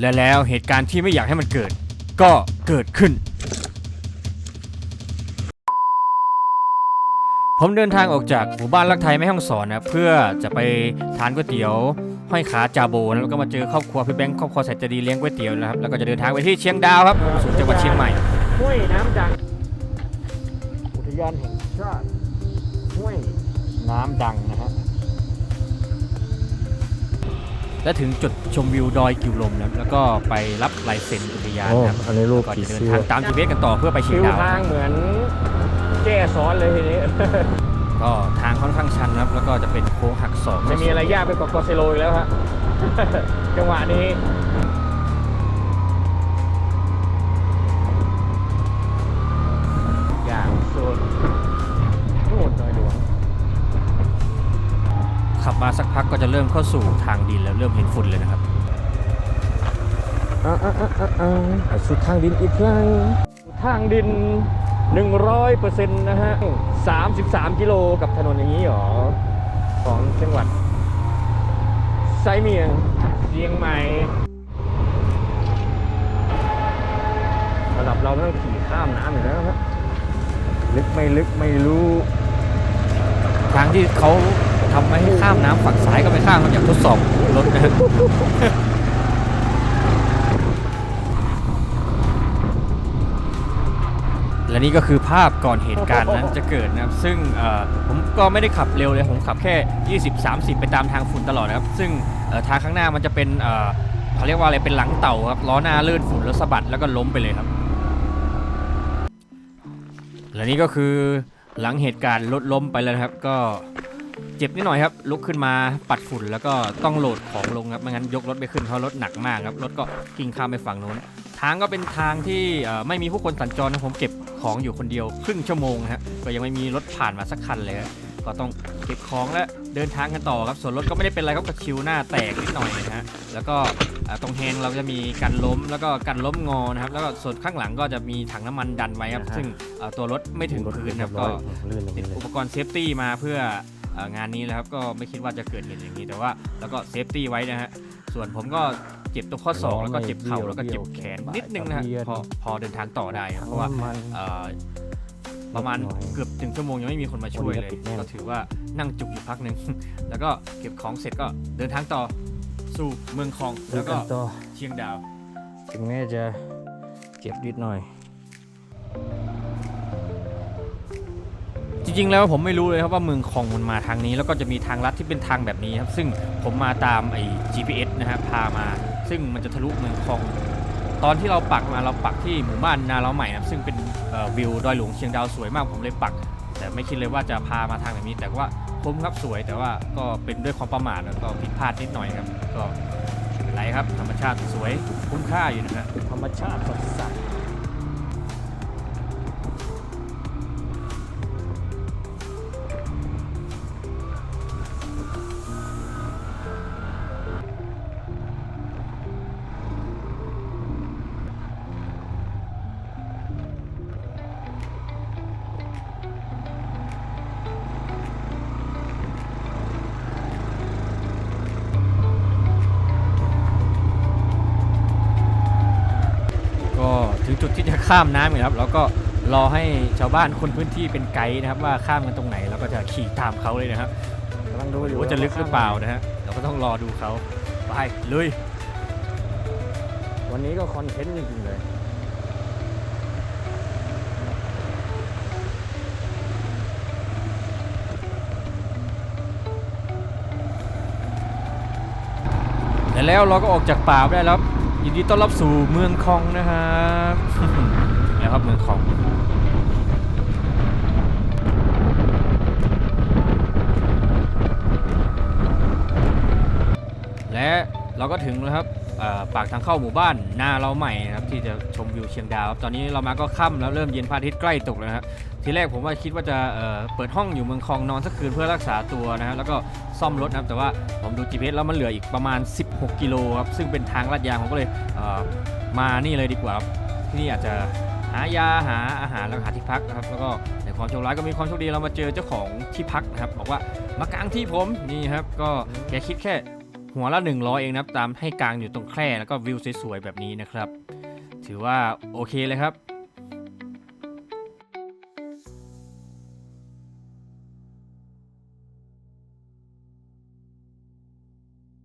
และแล้วเหตุการณ์ที่ไม่อยากให้มันเกิด ก็เกิดขึ้น ผมเดินทางออกจากหมู่บ้านรักไทยแม่ฮ่องสอนนะเพื่อจะไปทานก๋วยเตี๋ยวห้อยขาจาโบนะแล้วก็มาเจอครอบครัวพี่แบงค์ครอบครัวแสนจะดีเลี้ยงก๋วยเตี๋ยวนะครับแล้วก็จะเดินทางไปที่เชียงดาวครับสู่จังหวัดเชียงใหม่ห้วยน้ำดังอุทยานแห่งชาติห้วยน้ำดังนะฮะ และถึงจุดชมวิวดอยกิวลมนะแล้วก็ไปรับลายเซ็นอุทยานนะครับอันนี้รูปก่อนผีจะเดินเสื้อ ทางตาม GPS กันต่อเพื่อไปเชียฟิงวดาวทางเหมือนแก้ซ้อนเลยทีนี้ ก็ทางค่อนข้างชันนะครับ แล้วก็จะเป็นโค้งหักศอกไม่มีอะไรยากไปกว่ากอเซโลอีกแล้วฮะ จังหวะนี้ มาสักพักก็จะเริ่มเข้าสู่ทางดินแล้วเริ่มเห็นฝุ่นเลยนะครับอ่าอ่าอ่าอ่าอ่าสุดทางดินอีกครั้งทางดิน 100%นะฮะ 33 กิโลกับถนนอย่างนี้หรอ ของจังหวัดไซเมียงเชียงใหม่ระดับเราต้องขี่ข้ามน้ำอยู่แล้วครับลึกไม่ลึกไม่รู้ ทางที่เขา ทำไม่ให้ข้ามน้ำฝั่งซ้ายก็ไม่ข้ามครับอยากทดสอบรถนะและนี่ก็คือภาพก่อนเหตุการณ์นั้นจะเกิดนะครับ ซึ่งผมก็ไม่ได้ขับเร็วเลย ผมขับแค่ 20-30 ไปตามทางฝุ่นตลอดนะครับ ซึ่งทางข้างหน้ามันจะเป็นเขาเรียกว่าอะไรเป็นหลังเต่าครับล้อหน้าเลื่อนฝุ่นแล้วสะบัดแล้วก็ล้มไปเลยครับ และนี่ก็คือหลังเหตุการณ์รถล้มไปแล้วครับ ก็ เจ็บนิดหน่อยครับ ลุกขึ้นมาปัดฝุ่นแล้วก็ต้องโหลดของลงครับไม่งั้นยกรถไม่ขึ้นเพราะรถหนักมากครับรถก็กิ่งข้ามไปฝั่งนู้นทางก็เป็นทางที่เอ่อไม่มีผู้คนสัญจรนะผมเก็บของอยู่คนเดียวครึ่งชั่วโมงนะฮะก็ยังไม่มีรถผ่านมาสักคันเลยครับก็ต้องเก็บของและเดินทางกันต่อครับส่วนรถก็ไม่ได้เป็นไรครับก็คิวหน้าแตกนิดหน่อยนะฮะแล้วก็เอ่อตรงแฮนด์เราจะมีกันล้มแล้วก็กันล้มงอนะครับแล้วก็ส่วนข้างหลังก็จะมีถังน้ำมันดันไว้ครับอ่าฮะซึ่งเอ่อตัวรถไม่ถึงพื้นครับก็ลื่นตรงติดนี้เลยอุปกรณ์เซฟตี้มาเพื่อเอ่อ งานนี้นะครับก็ไม่คิดว่าจะเกิดเหตุอย่างนี้แต่ว่าแล้วก็เซฟตี้ไว้นะฮะส่วนผมก็เจ็บตรงข้อศอกแล้วก็เจ็บเข่าแล้วก็เจ็บแขนนิดนึงนะฮะพอพอเดินทางต่อได้ครับเพราะว่าเอ่อประมาณเกือบถึงชั่วโมงยังไม่มีคนมาช่วยเลยวันนี้ก็ติดแน่ก็ถือว่านั่งจุกอยู่พักหนึ่งแล้วก็เก็บของเสร็จก็เดินทางต่อสู่เมืองคองแล้แล้ววก็ก็ต่อเชียงดาว ถึงแม้จะเจ็บนิดหน่อยจ ริงๆแล้วผมไม่รู้เลยครับว่าเมืองคองมันมาทางนี้ แล้วก็จะมีทางลัดที่เป็นทางแบบนี้ครับ ซึ่งผมมาตามไอ้ GPS นะฮะพามา ซึ่งมันจะทะลุเมืองคอง ตอนที่เราปักมาเราปักที่หมู่บ้านนาเราใหม่นะครับซึ่งเป็นวิวดอยหลวงเชียงดาวสวยมากผมเลยปัก แต่ไม่คิดเลยว่าจะพามาทางแบบนี้ แต่ว่าคุ้มครับสวย แต่ว่าก็เป็นด้วยความประมาทแล้วก็ผิดพลาดนิดหน่อยครับก็ไม่เป็นไรครับธรรมชาติสวยคุ้มค่าอยู่นะฮะธรรมชาติสดใส ข้ามน้ำอีกครับแล้วก็รอให้ชาวบ้านคนพื้นที่เป็นไกด์นะครับ ว่าข้ามกันตรงไหนเราก็จะขี่ตามเขาเลยนะครับกำลังดูอหรืยู่อว่าจะลึกหรือเปล่านะฮะเราก็ต้องรอดูเขาไปลุยวันนี้ก็คอนเทนต์จริงๆเลยและแล้วเราก็ออกจากป่าได้แล้วครับ ยินดีต้อนรับสู่เมืองคองนะครับนะครับเมืองคองและเราก็ถึงแล้วครับ ปากทางเข้าหมู่บ้านนาเราใหม่นะครับที่จะชมวิวเชียงดาวครับตอนนี้เรามาก็ค่ำแล้วเริ่มเย็นพระอาทิตย์ใกล้ตกแล้วนะครับทีแรกผมว่าคิดว่าจะเเปิดห้องอยู่เมืองคลองนอนสักคืนเพื่อรักษาตัวนะฮะแล้วก็ซ่อมรถนะครับแต่ว่าผมดู GPS แล้วมันเหลืออีกประมาณ 16 กิโลครับซึ่งเป็นทางลาดยางผมก็เลยเมานี่เลยดีกว่าครับที่นี่อาจจะหายาหาอาหารแล้วหาที่พักนะครับแล้วก็ในความโชคร้ายก็มีความโชคดีเรามาเจอเจ้าของที่พักนะครับบอกว่ามากางที่ผมนี่ครับก็แกคิดแค่ หัวละ100เองนะครับตามให้กลางอยู่ตรงแคร่แล้วก็วิวสวยๆแบบนี้นะครับ ถือว่าโอเคเลยครับ